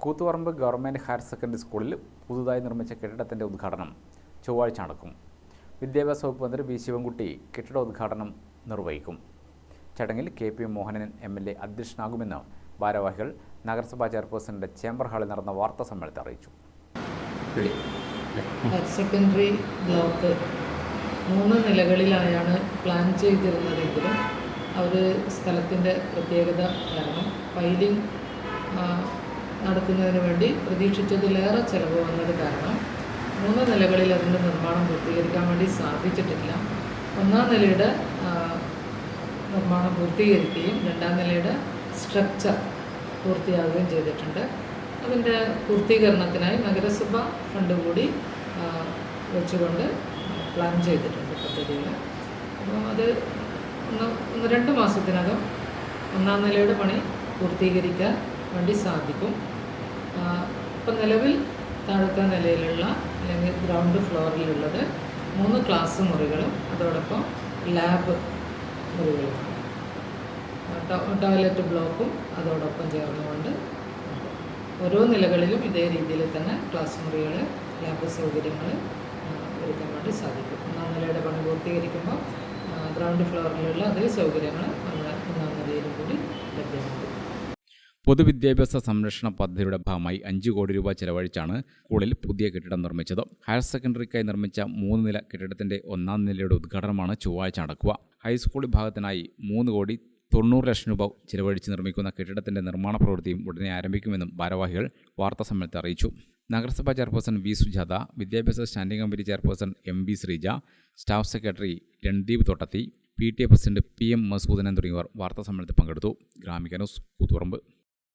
Koothuparamba government higher secondary സ്കൂളിൽ പുതുതായി നിർമ്മിച്ച കെട്ടിടത്തിന്റെ ഉദ്ഘാടനം ചൊവ്വാഴ്ച നടക്കും. വിദ്യാഭ്യാസ വകുപ്പ് മന്ത്രി വി. ശിവൻകുട്ടി കെട്ടിട ഉദ്ഘാടനം നിർവഹിക്കും. ചടങ്ങിൽ K. P. Mohanan M. L. A അധ്യക്ഷനാകുമെന്ന് ഭാരവാഹികൾ നഗരസഭാ ചെയർപേഴ്സണിന്റെ ചേംബർ ഹാളിൽ നടന്ന വാർത്താ സമ്മേളനത്തിൽ അറിയിച്ചു. ഹയർ സെക്കൻഡറി ബ്ലോക്ക് മൂന്ന് നിലകളിലായാണ് പ്ലാൻ ചെയ്തിരുന്നതെങ്കിലും അവർ സ്ഥലത്തിന്റെ പ്രത്യേകത കാരണം പൈലിംഗ് ആ, നടത്തുന്നതിന് വേണ്ടി പ്രതീക്ഷിച്ചതിലേറെ ചിലവ് വന്നത് കാരണം മൂന്ന് നിലകളിൽ അതിന്റെ നിർമ്മാണം പൂർത്തീകരിക്കാൻ വേണ്ടി സാധിച്ചിട്ടില്ല. ഒന്നാം നിലയുടെ നിർമ്മാണം പൂർത്തീകരിക്കുകയും രണ്ടാം നിലയുടെ സ്ട്രക്ചർ പൂർത്തിയാകുകയും ചെയ്തിട്ടുണ്ട്. അതിന്റെ പൂർത്തീകരണത്തിനായി നഗരസഭ ഫണ്ട് കൂടി വെച്ചുകൊണ്ട് പ്ലാൻ ചെയ്തിട്ടുണ്ട് പദ്ധതികൾ. അപ്പോൾ അത് ഒന്ന് ഒന്ന് രണ്ട് മാസത്തിനകം ഒന്നാം നിലയുടെ പണി പൂർത്തീകരിക്കാൻ വേണ്ടി സാധിക്കും. ഇപ്പം നിലവിൽ താഴത്തെ നിലയിലുള്ള അല്ലെങ്കിൽ ഗ്രൗണ്ട് ഫ്ലോറിലുള്ളത് മൂന്ന് ക്ലാസ് മുറികളും അതോടൊപ്പം ലാബ് മുറികളുമാണ്. ടോയ്ലറ്റ് ബ്ലോക്കും അതോടൊപ്പം ചേർന്നുകൊണ്ട് ഓരോ നിലകളിലും ഇതേ രീതിയിൽ തന്നെ ക്ലാസ് മുറികൾ ലാബ് സൗകര്യങ്ങൾ ഒരുക്കാൻ വേണ്ടി സാധിക്കും. ഒന്നാം നിലയുടെ പണി പൂർത്തീകരിക്കുമ്പോൾ ഗ്രൗണ്ട് ഫ്ലോറിലുള്ള അതേ സൗകര്യങ്ങൾ ഒന്നാം ഒന്നാം നിലയിലും കൂടി ലഭ്യമാകും പൊതുവിദ്യാഭ്യാസ സംരക്ഷണ പദ്ധതിയുടെ ഭാഗമായി അഞ്ച് കോടി രൂപ ചെലവഴിച്ചാണ് സ്കൂളിൽ പുതിയ കെട്ടിടം നിർമ്മിച്ചത്. ഹയർ സെക്കൻഡറിക്കായി നിർമ്മിച്ച മൂന്ന് നില കെട്ടിടത്തിന്റെ ഒന്നാം നിലയുടെ ഉദ്ഘാടനമാണ് ചൊവ്വാഴ്ച നടക്കുക. ഹൈസ്കൂൾ വിഭാഗത്തിനായി മൂന്ന് കോടി തൊണ്ണൂറ് ലക്ഷം രൂപ ചിലവഴിച്ച് നിർമ്മിക്കുന്ന കെട്ടിടത്തിന്റെ നിർമ്മാണ പ്രവൃത്തിയും ഉടനെ ആരംഭിക്കുമെന്നും ഭാരവാഹികൾ വാർത്താ സമ്മേളനത്തിൽ അറിയിച്ചു. നഗരസഭാ ചെയർപേഴ്സൺ വി സുജാത വിദ്യാഭ്യാസ standing committee chairperson M B Sreeja staff secretary Randeep തൊട്ടത്തി P T A president P M Masoodanan തുടങ്ങിയവർ വാർത്താസമ്മേളനത്തിൽ പങ്കെടുത്തു. Gramika news Koothuparamba.